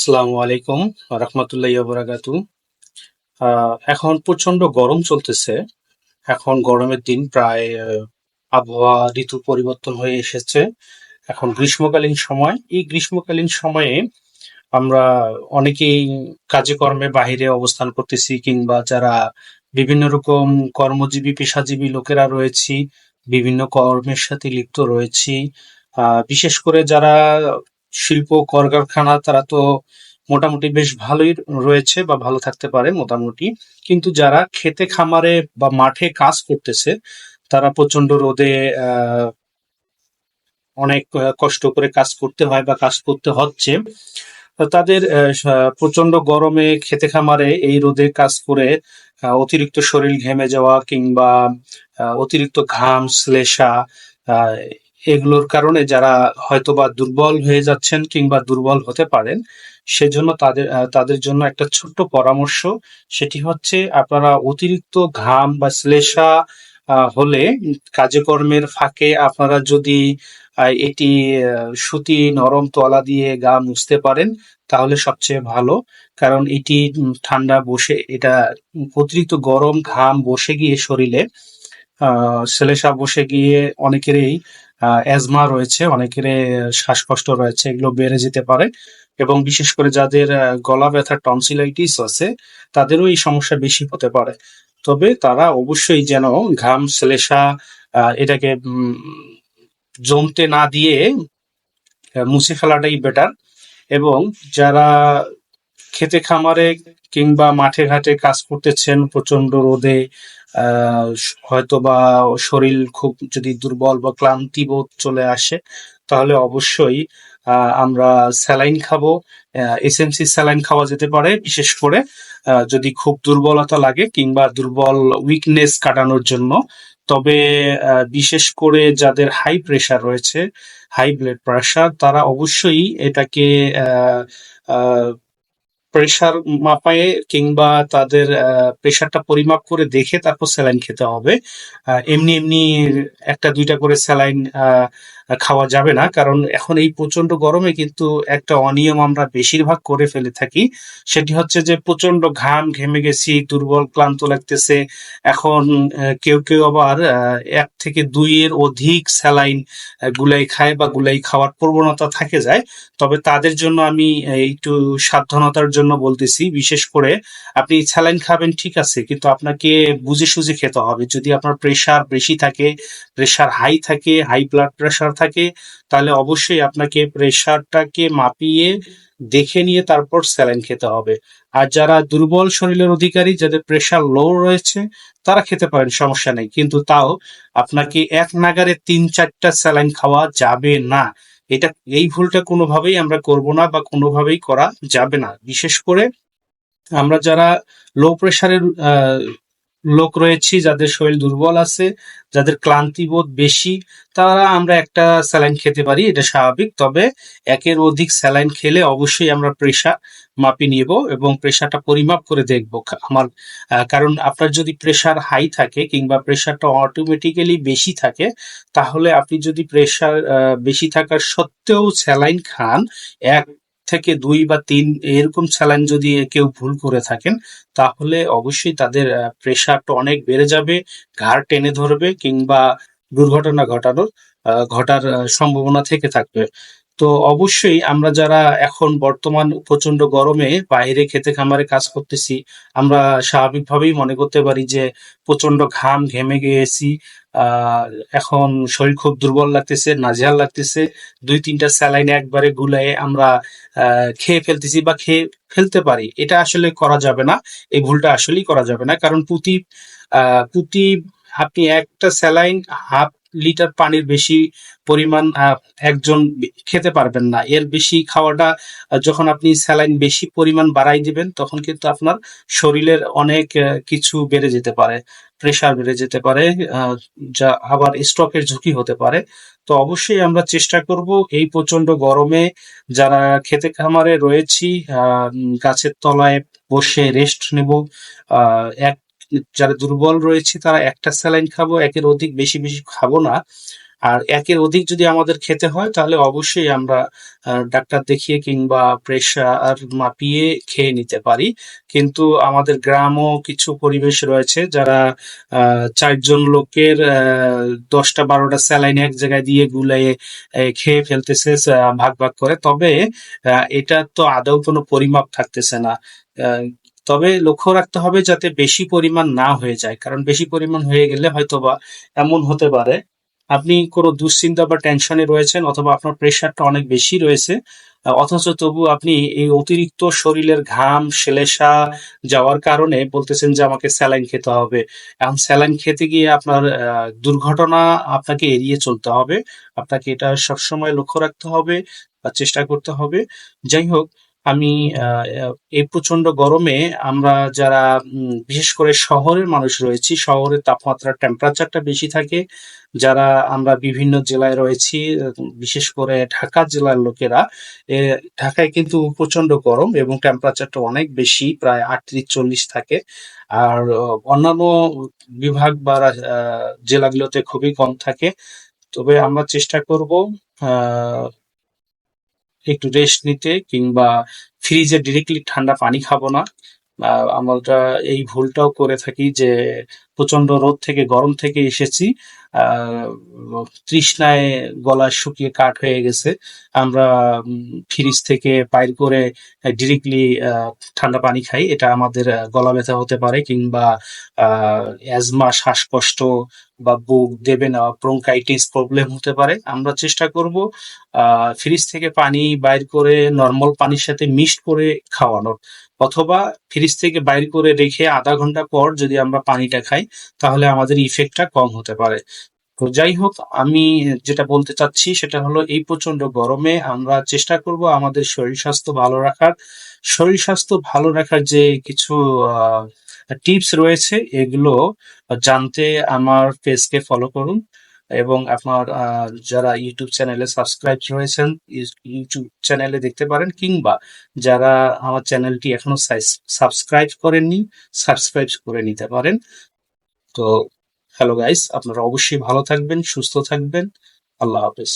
আসসালামু আলাইকুম রহমতুল্লাহ বরাকাতু এখন প্রচণ্ড গরম চলতেছে। এখন গরমের দিন প্রায় আবহাওয়া ঋতু পরিবর্তন হয়ে এসেছে। এখন গ্রীষ্মকালীন সময়। এই গ্রীষ্মকালীন সময়ে আমরা অনেকেই কাজে কর্মে বাইরে অবস্থান করতেছি কিংবা যারা বিভিন্ন রকম কর্মজীবী, পেশাজীবী লোকেরা রয়েছি, বিভিন্ন কর্মের সাথে লিপ্ত রয়েছি। বিশেষ করে যারা শিল্প, কলকারখানা, তারা তো মোটামুটি বেশ ভালোই রয়েছে বা ভালো থাকতে পারে মোটামুটি। কিন্তু যারা খেতে খামারে বা মাঠে কাজ করতেছে, তারা প্রচণ্ড রোদে অনেক কষ্ট করে কাজ করতে হয় বা কাজ করতে হচ্ছে। তাদের প্রচণ্ড গরমে খেতে খামারে এই রোদে কাজ করে অতিরিক্ত শরীর ঘেমে যাওয়া কিংবা অতিরিক্ত ঘাম, শ্লেষা এগুলোর কারণে যারা হয়তোবা দুর্বল হয়ে যাচ্ছেন কিংবা দুর্বল হতে পারেন, সেজন্য তাদের তাদের জন্য একটা ছোট্ট পরামর্শ। সেটি হচ্ছে আপনারা অতিরিক্ত ঘাম বা শ্লেষা হলে কাজকর্মের ফাঁকে আপনারা যদি এটি সুতি নরম তলা দিয়ে গা মুছতে পারেন, তাহলে সবচেয়ে ভালো। কারণ এটি ঠান্ডা বসে, এটা অতিরিক্ত গরম ঘাম বসে গিয়ে শরীরে, আহ, শ্লেষা বসে গিয়ে অনেকেরই অ্যাজমা রয়েছে, অনেকের শ্বাসকষ্ট রয়েছে, এগুলো বেড়ে যেতে পারে। এবং বিশেষ করে যাদের গলা ব্যথা টনসিলাইটিস আছে, তাদেরও এই সমস্যা বেশি হতে পারে। তবে তারা অবশ্যই যেন ঘাম, শ্লেষা এটাকে জমতে না দিয়ে মুছে ফেলাটাই বেটার এবং যারা খেতে খামারে কিংবা মাঠে ঘাটে কাজ করতেছেন প্রচণ্ড রোদে হয়তো বা শরীর খুব যদি দুর্বল বা ক্লান্তি বোধ চলে আসে, তাহলে অবশ্যই আমরা স্যালাইন খাব। এসএমসি স্যালাইন খাওয়া যেতে পারে, বিশেষ করে যদি খুব দুর্বলতা লাগে কিংবা দুর্বল উইকনেস কাটানোর জন্য। তবে বিশেষ করে যাদের হাই প্রেশার রয়েছে হাই ব্লাড প্রেশার তারা অবশ্যই এটাকে প্রেশার মাপায়ে কিংবা তাদের প্রেশারটা পরিমাপ করে দেখে তারপর স্যালাইন খেতে হবে। এমনি এমনি একটা দুইটা করে স্যালাইন খাওয়া যাবে না। কারণ এখন এই প্রচণ্ড গরমে কিন্তু একটা অনিয়ম আমরা বেশিরভাগ করে ফেলে থাকি। সেটি হচ্ছে যে প্রচণ্ড ঘাম ঘেমে গেছি, দুর্বল, ক্লান্ত লাগতেছে। এখন কেউ কেউ আবার এক থেকে দুইয়ের অধিক স্যালাইন গুলাই খায় বা গুলাই খাওয়ার প্রবণতা থাকে যায়। তবে তাদের জন্য আমি একটু সাবধানতার জন্য বলতেছি, বিশেষ করে আপনি স্যালাইন খাবেন ঠিক আছে, কিন্তু আপনাকে বুঝে সুঝে খেতে হবে। যদি আপনার প্রেশার বেশি থাকে প্রেশার হাই থাকে হাই ব্লাড প্রেশার থাকে, তাহলে অবশ্যই আপনাকে প্রেশারটাকে মাপিয়ে দেখে নিয়ে তারপর স্যালাইন খেতে হবে। আর যারা দুর্বল শরীরের অধিকারী, যাদের প্রেশার লো রয়েছে, তারা খেতে পারেন, সমস্যা নেই। কিন্তু তাও আপনাকে এক নাগারে তিন চারটা স্যালাইন খাওয়া যাবে না। এটা, এই ভুলটা কোনোভাবেই আমরা করব না বা কোনোভাবেই করা যাবে না। বিশেষ করে আমরা যারা লো প্রেশারের লোক রয়েছি, যাদের শরীর দুর্বল আছে, যাদের ক্লান্তি বোধ বেশি, তারা আমরা একটা স্যালাইন খেতে পারি, এটা স্বাভাবিক। তবে একের অধিক স্যালাইন খেলে অবশ্যই আমরা প্রেশার মাপি নিব এবং প্রেশারটা পরিমাপ করে দেখব। আমার কারণ আপনার যদি প্রেশার হাই থাকে কিংবা প্রেশারটা অটোমেটিক্যালি বেশি থাকে, তাহলে আপনি যদি প্রেশার বেশি থাকার সত্ত্বেও স্যালাইন খান, এক থেকে দুই বা তিন এরকম স্যালাইন যদি কেউ ভুল করে থাকেন, তাহলে অবশ্যই তাদের প্রেশারটা অনেক বেড়ে যাবে, ঘাড় টেনে ধরবে কিংবা দুর্ঘটনা ঘটানোর ঘটার সম্ভাবনা থেকে থাকবে। তো অবশ্যই আমরা যারা এখন বর্তমান প্রচণ্ড গরমে বাইরে খেতে খামারে কাজ করতেছি আমরা স্বাভাবিকভাবেই মনে করতে পারি যে প্রচণ্ড ঘাম ঘেমে গিয়েছি। এখন শরীর খুব দুর্বল লাগতেছে নাজেহাল লাগতেছে। দুই তিনটা স্যালাইন একবারে গুলায়ে আমরা খেয়ে ফেলতেছি বা খেয়ে ফেলতে পারি। এটা আসলে করা যাবে না এই ভুলটা আসলেই করা যাবে না। কারণ প্রতি আহ, প্রতি আপনি একটা স্যালাইন হাফ লিটার পানির বেশি পরিমাণ একজন খেতে পারবেন না। এর বেশি খাওয়াটা যখন আপনি স্যালাইন বেশি পরিমাণ বাড়াই দিবেন, তখন কিন্তু আপনার শরীরের অনেক কিছু বেড়ে যেতে পারে। প্রেশার বেড়ে যেতে পারে যা আবার স্ট্রোকের ঝুঁকি হতে পারে। তো অবশ্যই আমরা চেষ্টা করব এই প্রচণ্ড গরমে যারা খেতে খামারে রয়েছি গাছের তলায় বসে রেস্ট নেব। এক যারা দুর্বল রয়েছে, তারা একটা স্যালাইন খাব, একের অধিক বেশি বেশি খাব না। আর একের অধিক যদি আমাদের খেতে হয়, তাহলে অবশ্যই আমরা ডাক্তার দেখিয়ে কিংবা প্রেশার মাপিয়ে খেয়ে নিতে পারি। কিন্তু আমাদের গ্রামও কিছু পরিবেশ রয়েছে যারা চারজন লোকের দশটা বারোটা স্যালাইন এক জায়গায় দিয়ে গুলাইয়ে খেয়ে ফেলতেছে ভাগ ভাগ করে। তবে এটা তো আদৌ কোনো পরিমাপ থাকতেছে না। তবে লক্ষ্য রাখতে হবে যাতে বেশি পরিমাণ না হয়ে যায়, কারণ বেশি পরিমাণ হয়ে গেলে হয়তোবা এমন হতে পারে, আপনি কোনো দুশ্চিন্তা বা টেনশনে রয়েছেন অথবা আপনার প্রেশারটা অনেক বেশি রয়েছে অথচ তবু আপনি এই অতিরিক্ত শরীরের ঘাম সেলেসা যাওয়ার কারণে বলতেছেন যে আমাকে স্যালাইন খেতে হবে। এখন স্যালাইন খেতে গিয়ে আপনার দুর্ঘটনা আপনাকে এড়িয়ে চলতে হবে, আপনাকে এটা সবসময় লক্ষ্য রাখতে হবে বা চেষ্টা করতে হবে। যাই হোক আমি এই প্রচণ্ড গরমে আমরা যারা বিশেষ করে শহরের মানুষ রয়েছি, শহরের তাপমাত্রার টেম্পারেচারটা বেশি থাকে, যারা আমরা বিভিন্ন জেলায় রয়েছি, বিশেষ করে ঢাকা জেলার লোকেরা ঢাকায় কিন্তু প্রচণ্ড গরম এবং টেম্পারেচারটা অনেক বেশি, প্রায় আটত্রিশ চল্লিশ থাকে। আর অন্যান্য বিভাগ বা জেলাগুলোতে খুবই কম থাকে। তবে আমরা চেষ্টা করব একটু রেস্ট নিতে কিংবা ফ্রিজে ডিরেক্টলি ঠান্ডা পানি খাব না। আমরা এই ভুলটাও করে থাকি যে প্রচণ্ড রোদ থেকে, গরম থেকে এসেছি। তৃষ্ণায় গলা শুকিয়ে কাঠ হয়ে গেছে। আমরা ফ্রিজ থেকে বাইর করে ডিরেক্টলি ঠান্ডা পানি খাই। এটা আমাদের গলা ব্যথা হতে পারে কিংবা অ্যাজমা শ্বাসকষ্ট বা বুক, দেবে না ব্রোঙ্কাইটিস প্রবলেম হতে পারে। আমরা চেষ্টা করব ফ্রিজ থেকে পানি বাইর করে নর্মাল পানির সাথে মিক্সড করে খাওয়ানোর। অথবা ফ্রিজ থেকে বাইর করে রেখে আধা ঘণ্টা পর যদি আমরা পানিটা খাই, তাহলে আমাদের ইফেক্টটা কম হতে পারে। তো যাই হোক, আমি যেটা বলতে চাচ্ছি সেটা হলো, এই প্রচণ্ড গরমে আমরা চেষ্টা করব আমাদের শরীর স্বাস্থ্য ভালো রাখার। শরীর স্বাস্থ্য ভালো রাখার যে কিছু টিপস রয়েছে, এগুলো জানতে আমার পেজকে ফলো করুন এবং আপনার যারা ইউটিউব চ্যানেলে সাবস্ক্রাইব রয়েছেন ইউ- ইউটিউব চ্যানেলে দেখতে পারেন, কিংবা যারা আমার চ্যানেলটি এখনও সাবস্ক্রাইব করেননি, সাবস্ক্রাইব করে নিতে পারেন। তো হ্যালো গাইস আপনারা অবশ্যই ভালো থাকবেন সুস্থ থাকবেন। আল্লাহ হাফেজ।